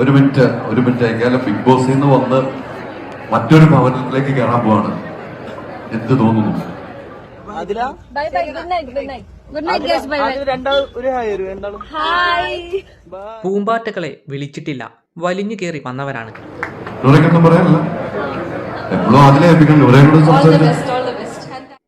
ഒരു മിനിറ്റ് ഒരു minute. അയക്കാല big ബോസിൽ നിന്ന് വന്ന് മറ്റൊരു ഭവനത്തിലേക്ക് കയറാൻ പോവാണ്. എന്ത് തോന്നുന്നു? Bye bye good night good പൂമ്പാറ്റകളെ വിളിച്ചിട്ടില്ല. വലിഞ്ഞു കയറി വന്നവരാണ്. പറയാനില്ല. എപ്പോഴും അതിലെ സംസാരിച്ചു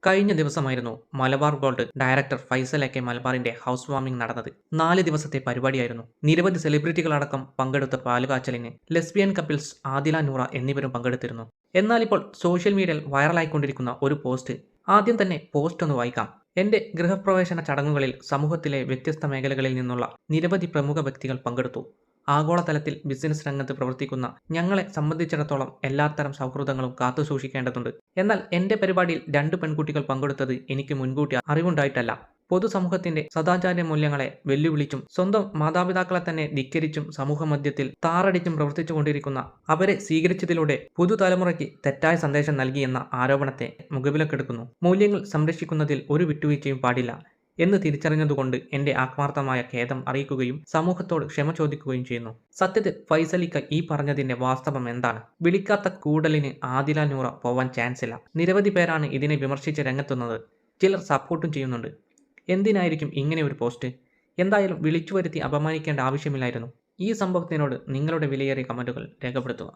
കഴിഞ്ഞ ദിവസമായിരുന്നു Malabar gold director Faisal A K മലബാറിന്റെ ഹൗസ് വാമിംഗ് നടന്നത്. നാല് ദിവസത്തെ പരിപാടിയായിരുന്നു. നിരവധി സെലിബ്രിറ്റികളടക്കം പങ്കെടുത്ത പാലുകാച്ചലിന് ലെസ്ബിയൻ കപ്പിൾസ് ആദില നൂറ എന്നിവരും പങ്കെടുത്തിരുന്നു. എന്നാൽ ഇപ്പോൾ സോഷ്യൽ മീഡിയയിൽ വൈറലായിക്കൊണ്ടിരിക്കുന്ന ഒരു പോസ്റ്റ് ആദ്യം തന്നെ പോസ്റ്റ് ഒന്ന് വായിക്കാം. എന്റെ ഗൃഹപ്രവേശന ചടങ്ങുകളിൽ സമൂഹത്തിലെ വ്യത്യസ്ത മേഖലകളിൽ നിന്നുള്ള നിരവധി പ്രമുഖ വ്യക്തികൾ പങ്കെടുത്തു. ആഗോളതലത്തിൽ ബിസിനസ് രംഗത്ത് പ്രവർത്തിക്കുന്ന ഞങ്ങളെ സംബന്ധിച്ചിടത്തോളം എല്ലാത്തരം സൗഹൃദങ്ങളും കാത്തുസൂക്ഷിക്കേണ്ടതുണ്ട് എന്നാൽ എന്റെ പരിപാടിയിൽ രണ്ട് പെൺകുട്ടികൾ പങ്കെടുത്തത് എനിക്ക് മുൻകൂട്ടി അറിവുണ്ടായിട്ടല്ല. പൊതുസമൂഹത്തിന്റെ സദാചാര മൂല്യങ്ങളെ വെല്ലുവിളിച്ചും സ്വന്തം മാതാപിതാക്കളെ തന്നെ ധിക്കരിച്ചും സമൂഹമധ്യത്തിൽ താറടിച്ചും പ്രവർത്തിച്ചുകൊണ്ടിരിക്കുന്ന അവരെ സ്വീകരിച്ചതിലൂടെ പുതുതലമുറയ്ക്ക് തെറ്റായ സന്ദേശം നൽകിയെന്ന ആരോപണത്തെ മുഖവിലക്കെടുക്കുന്നു. മൂല്യങ്ങൾ സംരക്ഷിക്കുന്നതിൽ ഒരു വിട്ടുവീഴ്ചയും പാടില്ല. എന്ന് തിരിച്ചറിഞ്ഞതുകൊണ്ട് എന്റെ ആത്മാർത്ഥമായ ഖേദം അറിയിക്കുകയും സമൂഹത്തോട് ക്ഷമ ചോദിക്കുകയും ചെയ്യുന്നു. സത്യത്തിൽ ഫൈസലിക്ക ഈ പറഞ്ഞതിന്റെ വാസ്തവം എന്താണ്? വിളിക്കാത്ത കൂടലിന് ആദില നൂറ പോവാൻ ചാൻസ് ഇല്ല. നിരവധി പേരാണ് ഇതിനെ വിമർശിച്ച് രംഗത്തുന്നത്. ചിലർ സപ്പോർട്ടും ചെയ്യുന്നുണ്ട്. എന്തിനായിരിക്കും ഇങ്ങനെ ഒരു പോസ്റ്റ് എന്തായാലും വിളിച്ചു വരുത്തി അപമാനിക്കേണ്ട ആവശ്യമില്ലായിരുന്നു. ഈ സംഭവത്തിനോട് നിങ്ങളുടെ വിലയേറിയ കമന്റുകൾ രേഖപ്പെടുത്തുക.